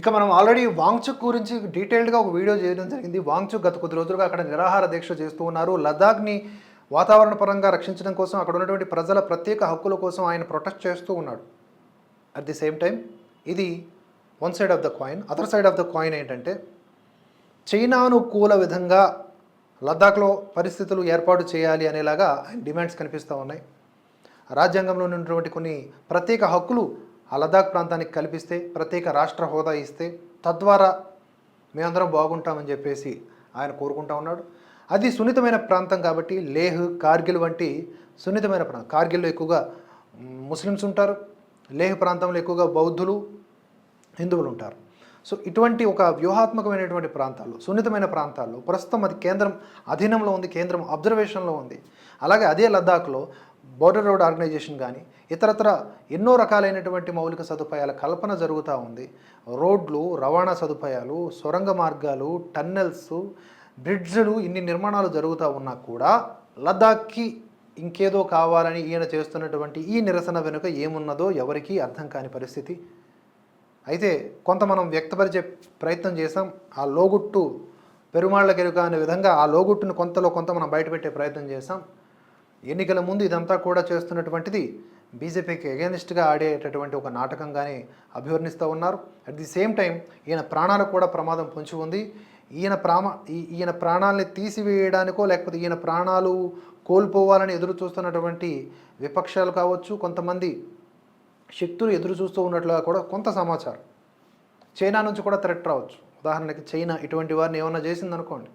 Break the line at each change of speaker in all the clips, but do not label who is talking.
ఇక మనం ఆల్రెడీ వాంగ్చుక్ గురించి డీటెయిల్డ్గా ఒక వీడియో చేయడం జరిగింది. వాంగ్చుక్ గత కొద్ది రోజులుగా అక్కడ నిరాహార దీక్ష చేస్తూ ఉన్నారు. లదాఖ్ని వాతావరణ పరంగా రక్షించడం కోసం అక్కడ ఉన్నటువంటి ప్రజల ప్రత్యేక హక్కుల కోసం ఆయన ప్రొటెస్ట్ చేస్తూ ఉన్నాడు. అట్ ది సేమ్ టైం ఇది one side of the coin other side of the coin ఏంటంటే చైనానుకూల విధంగా లద్దాఖ్లో పరిస్థితులు ఏర్పాటు చేయాలి అనేలాగా ఆయన డిమాండ్స్ కనిపిస్తూ ఉన్నాయి. రాజ్యాంగంలో ఉన్నటువంటి కొన్ని ప్రత్యేక హక్కులు ఆ లదాఖ్ ప్రాంతానికి కల్పిస్తే ప్రత్యేక రాష్ట్ర హోదా ఇస్తే తద్వారా మేమందరం బాగుంటామని చెప్పేసి ఆయన కోరుకుంటా ఉన్నాడు. అది సున్నితమైన ప్రాంతం కాబట్టి లేహ్ కార్గిల్ వంటి సున్నితమైన ప్రాంతం కార్గిల్లో ఎక్కువగా ముస్లిమ్స్ ఉంటారు. లేహ్ ప్రాంతంలో ఎక్కువగా బౌద్ధులు హిందువులు ఉంటారు. సో ఇటువంటి ఒక వ్యూహాత్మకమైనటువంటి ప్రాంతాల్లో సున్నితమైన ప్రాంతాల్లో ప్రస్తుతం అది కేంద్రం అధీనంలో ఉంది కేంద్రం అబ్జర్వేషన్లో ఉంది. అలాగే అదే లద్దాఖ్లో బోర్డర్ రోడ్ ఆర్గనైజేషన్ కానీ ఇతరత్ర ఎన్నో రకాలైనటువంటి మౌలిక సదుపాయాల కల్పన జరుగుతూ ఉంది. రోడ్లు రవాణా సదుపాయాలు సొరంగ మార్గాలు టన్నెల్స్ బ్రిడ్జ్లు ఇన్ని నిర్మాణాలు జరుగుతూ ఉన్నా కూడా లద్దాఖ్కి ఇంకేదో కావాలని ఈయన చేస్తున్నటువంటి ఈ నిరసన వెనుక ఏమున్నదో ఎవరికీ అర్థం కాని పరిస్థితి. అయితే కొంత మనం వ్యక్తపరిచే ప్రయత్నం చేసాం ఆ లోగుట్టు పెరుమాళ్ళ కెరుక అనే విధంగా ఆ లోగుట్టును కొంతలో కొంత మనం బయటపెట్టే ప్రయత్నం చేసాం ఎన్నికల ముందు ఇదంతా కూడా చేస్తున్నటువంటిది బీజేపీకి ఎగెనిస్ట్గా ఆడేటటువంటి ఒక నాటకంగానే అభివర్ణిస్తూ ఉన్నారు. అట్ ది సేమ్ టైం ఈయన ప్రాణాలకు కూడా ప్రమాదం పొంచి ఉంది. ఈయన ప్రామ ఈయన ప్రాణాలని తీసివేయడానికో లేకపోతే ఈయన ప్రాణాలు కోల్పోవాలని ఎదురు చూస్తున్నటువంటి విపక్షాలు కావచ్చు కొంతమంది శక్తులు ఎదురు చూస్తూ ఉన్నట్లుగా కూడా కొంత సమాచారం. చైనా నుంచి కూడా థ్రెట్ రావచ్చు. ఉదాహరణకి చైనా ఇటువంటి వారిని ఏమన్నా చేసిందనుకోండి.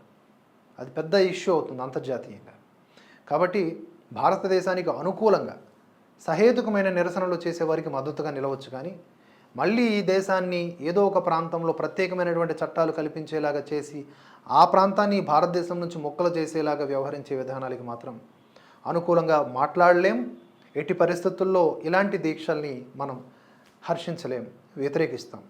అది పెద్ద ఇష్యూ అవుతుంది అంతర్జాతీయంగా. కాబట్టి భారతదేశానికి అనుకూలంగా సహేతుకమైన నిరసనలు చేసేవారికి మద్దతుగా నిలవచ్చు కానీ మళ్ళీ ఈ దేశాన్ని ఏదో ఒక ప్రాంతంలో ప్రత్యేకమైనటువంటి చట్టాలు కల్పించేలాగా చేసి ఆ ప్రాంతాన్ని భారతదేశం నుంచి మొక్కలు చేసేలాగా వ్యవహరించే విధానాలకి మాత్రం అనుకూలంగా మాట్లాడలేం. ఎట్టి పరిస్థితుల్లో ఇలాంటి దీక్షల్ని మనం హర్షించలేం. వ్యతిరేకిస్తాం.